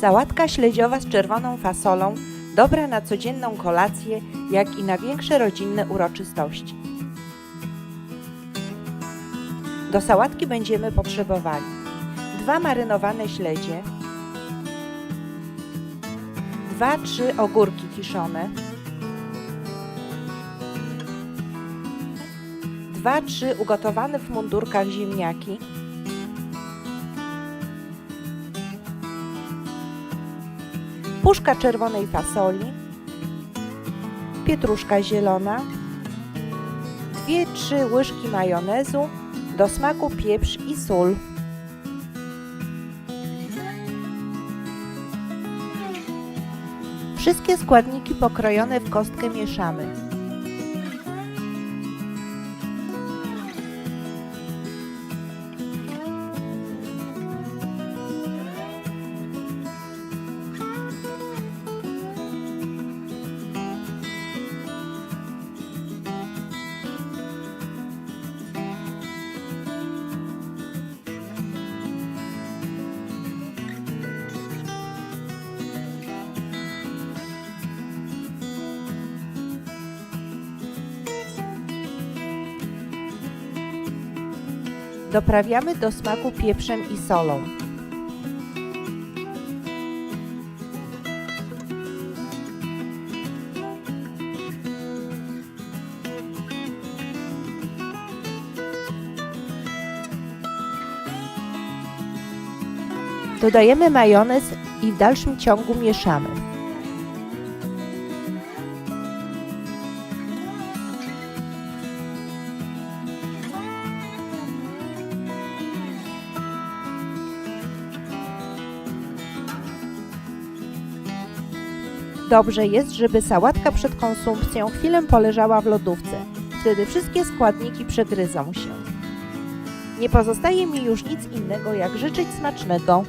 Sałatka śledziowa z czerwoną fasolą, dobra na codzienną kolację, jak i na większe rodzinne uroczystości. Do sałatki będziemy potrzebowali dwa marynowane śledzie, dwa, trzy ogórki kiszone, dwa, trzy ugotowane w mundurkach ziemniaki, puszka czerwonej fasoli, pietruszka zielona, dwie, trzy łyżki majonezu, do smaku pieprz i sól. Wszystkie składniki pokrojone w kostkę mieszamy. Doprawiamy do smaku pieprzem i solą. Dodajemy majonez i w dalszym ciągu mieszamy. Dobrze jest, żeby sałatka przed konsumpcją chwilę poleżała w lodówce. Wtedy wszystkie składniki przegryzą się. Nie pozostaje mi już nic innego, jak życzyć smacznego.